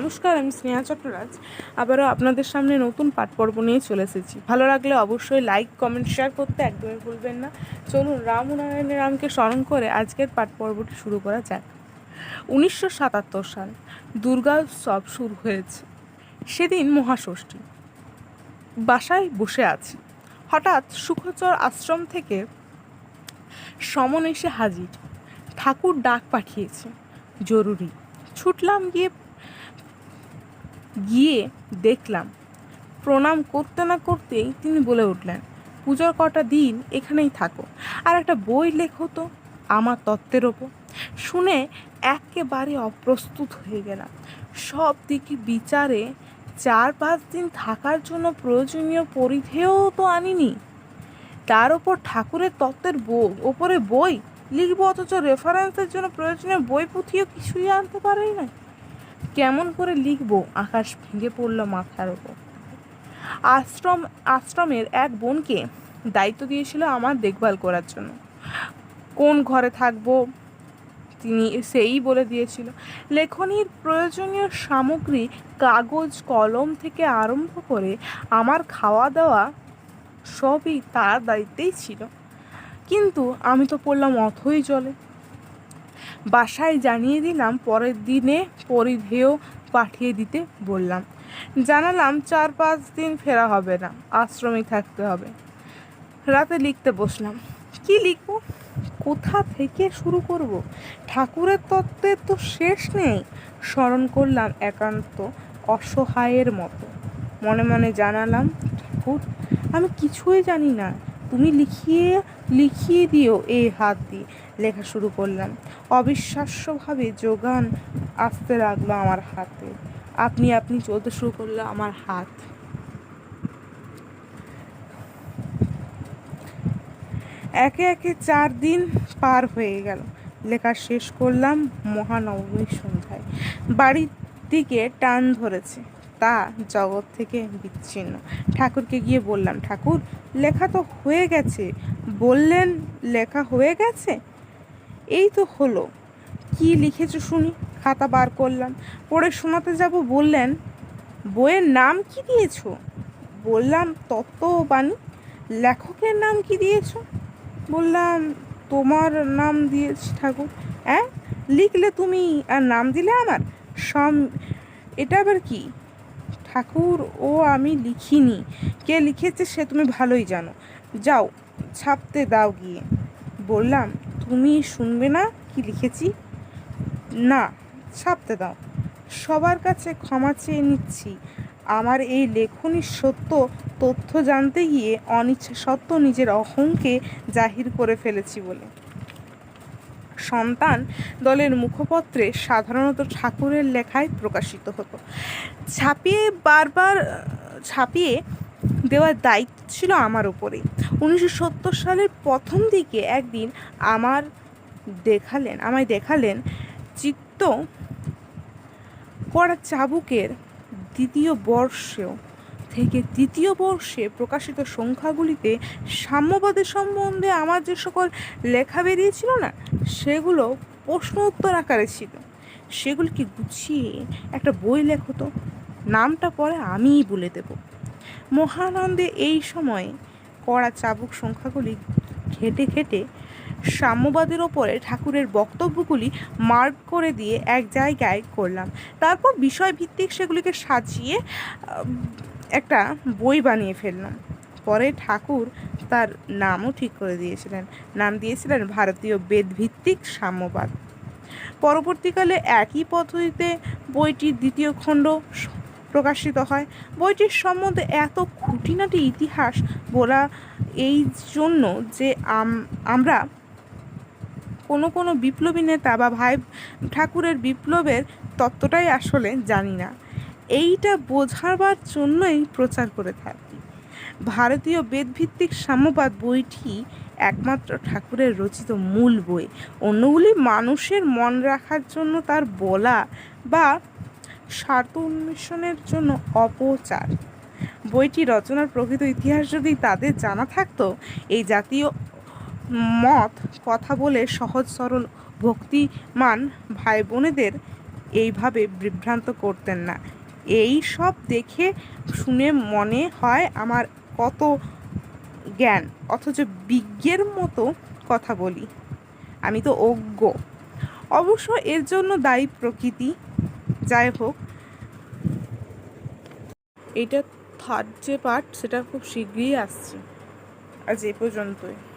নমস্কার, আমি স্নেহা চট্টরাজ। আবারও আপনাদের সামনে নতুন পাঠ পর্ব নিয়ে চলে এসেছি। ভালো লাগলে অবশ্যই লাইক কমেন্ট শেয়ার করতে একদমই ভুলবেন না। চলুন রাম নারায়ণের রামকে স্মরণ করে আজকের পাঠ পর্বটি শুরু করা যাক। উনিশশো সাতাত্তর সাল দুর্গা উৎসব শুরু হয়েছে। সেদিন মহাষষ্ঠী। বাসায় বসে আছি। হঠাৎ সুখচর আশ্রম থেকে সমন এসে হাজির। ঠাকুর ডাক পাঠিয়েছে, জরুরি। ছুটলাম গিয়ে গিয়ে দেখলাম। প্রণাম করতে না করতেই তিনি বলে উঠলেন, পুজোর কটা দিন এখানেই থাকো। আর একটা বই লেখো তো, আমার তত্ত্বের ওপর। শুনে একেবারে অপ্রস্তুত হয়ে গেলাম। সব দিকে বিচারে চার পাঁচ দিন থাকার জন্য প্রয়োজনীয় পরিধেয়ও তো আনিনি। তার ওপর ঠাকুরের তত্ত্বের বই, ওপরে বই, লিখব অথচ রেফারেন্সের জন্য প্রয়োজনীয় বই পুঁথিও কিছুই আনতে পারেই না কেমন করে লিখব? আকাশ ভেঙে পড়ল মাথার ওপর আশ্রম, আশ্রমের এক বোনকে দায়িত্ব দিয়েছিল আমার দেখভাল করার জন্য। কোন ঘরে থাকব? তিনি সেই বলে দিয়েছিল। লেখনীর প্রয়োজনীয় সামগ্রী, কাগজ, কলম থেকে আরম্ভ করে আমার খাওয়া দাওয়া সবই তার দায়িত্বেই ছিল। কিন্তু আমি তো পড়লাম অথই জলে। বাসায় জানিয়ে দিলাম, পরের দিনে পরিধেয় পাঠিয়ে দিতে বললাম। জানালাম, চার পাঁচ দিন ফেরা হবে না, আশ্রমে থাকতে হবে। রাতে লিখতে বসলাম, কি লিখব? কোথা থেকে শুরু করব? ঠাকুরের তত্ত্বের তো শেষ নেই। স্মরণ করলাম একান্ত অসহায়ের মতো। মনে মনে জানালাম, ঠাকুর, আমি কিছুই জানি না। তুমি লিখিয়ে লিখিয়ে দিও এই হাত দিয়ে। লেখা শুরু করলাম। অবিশ্বাস্যভাবে যোগান আসতে লাগল আমার হাতে। আপনি আপনি চলতে শুরু করল আমার হাত। একে একে চার দিন পার হয়ে গেল। লেখা শেষ করলাম মহানবমীর সন্ধ্যায়। বাড়ির দিকে টান ধরেছে। তা জগৎ থেকে বিচ্ছিন্ন। ঠাকুরকে গিয়ে বললাম, ঠাকুর, লেখা তো হয়ে গেছে। বললেন, লেখা হয়ে গেছে? এই তো হলো। কি লিখেছো শুনি? খাতা বার করলাম। পড়ে শোনাতে যাব বললেন, বইয়ের নাম কি দিয়েছ? বললাম, তত্ত্ব বাণী। লেখকের নাম কি দিয়েছ? বললাম, তোমার নাম দিয়েছি ঠাকুর। হ্যাঁ লিখলে তুমি আর নাম দিলে আমার? সম এটা আবার কি? ঠাকুর, ও আমি লিখিনি। কে লিখেছে সে তুমি ভালোই জানো। যাও, ছাপতে দাও গিয়ে। বললাম, তুমি শুনবে না কি লিখেছি? না, ছাপতে দাও। সবার কাছে ক্ষমা চেয়ে নিচ্ছি। আমার এই লেখনির সত্য, তথ্য জানতে গিয়ে অনিচ্ছা সত্ত্বেও নিজের অহংকে জাহির করে ফেলেছি বলে। সন্তান দলের মুখপত্রে সাধারণত ঠাকুরের লেখায় প্রকাশিত হতো। ছাপিয়ে বারবার, ছাপিয়ে দেওয়ার দায়িত্ব ছিল আমার উপরেই। উনিশশো সালের প্রথম দিকে একদিন আমার দেখালেন, আমায় দেখালেন চিত্ত করা চাবুকের দ্বিতীয় বর্ষেও। থেকে তৃতীয় বর্ষে প্রকাশিত সংখ্যাগুলিতে সাম্যবাদের সম্বন্ধে আমার যে সকল লেখা বেরিয়েছিল না, সেগুলো প্রশ্ন উত্তর আকারে ছিল। সেগুলিকে গুছিয়ে একটা বই লেখো তো, নামটা পরে আমিই বলে দেব। মহানন্দে এই সময় করা চাবুক সংখ্যাগুলি ঘেটে ঘেটে সাম্যবাদের ওপরে ঠাকুরের বক্তব্যগুলি মার্ক করে দিয়ে এক জায়গায় করলাম। তারপর বিষয়ভিত্তিক সেগুলিকে সাজিয়ে একটা বই বানিয়ে ফেললাম। পরে ঠাকুর তার নামও ঠিক করে দিয়েছিলেন। নাম দিয়েছিলেন ভারতীয় বেদভিত্তিক সাম্যবাদ। পরবর্তীকালে একই পদ্ধতিতে বইটির দ্বিতীয় খণ্ড প্রকাশিত হয়। বইটির সম্বন্ধে এত খুঁটিনাটি ইতিহাস বলা এই জন্য যে আম- আমরা কোনো কোনো বিপ্লবী নেতা বা ভাই ঠাকুরের বিপ্লবের তত্ত্বটাই আসলে জানি না। এইটা বোঝাবার জন্যই প্রচার করে থাকি। ভারতীয় বেদভিত্তিক সাম্যবাদ বইটি একমাত্র ঠাকুরের রচিত মূল বই। অন্যগুলি মানুষের মন রাখার জন্য তার বলা বা স্বার্থ উন্মেষণের জন্য অপচার। বইটি রচনার প্রকৃত ইতিহাস যদি তাদের জানা থাকতো, এই জাতীয় মত, কথা বলে সহজ সরল ভক্তিমান ভাই বোনেদের এইভাবে বিভ্রান্ত করতেন না। এই সব দেখে শুনে মনে হয় আমার কত জ্ঞান, অথচ বিজ্ঞের মতো কথা বলি। আমি তো অজ্ঞ। অবশ্য এর জন্য দায়ী প্রকৃতি। যাই হোক, এটা থার্ড যে পার্ট সেটা খুব শীঘ্রই আসছে। আজ এ পর্যন্তই।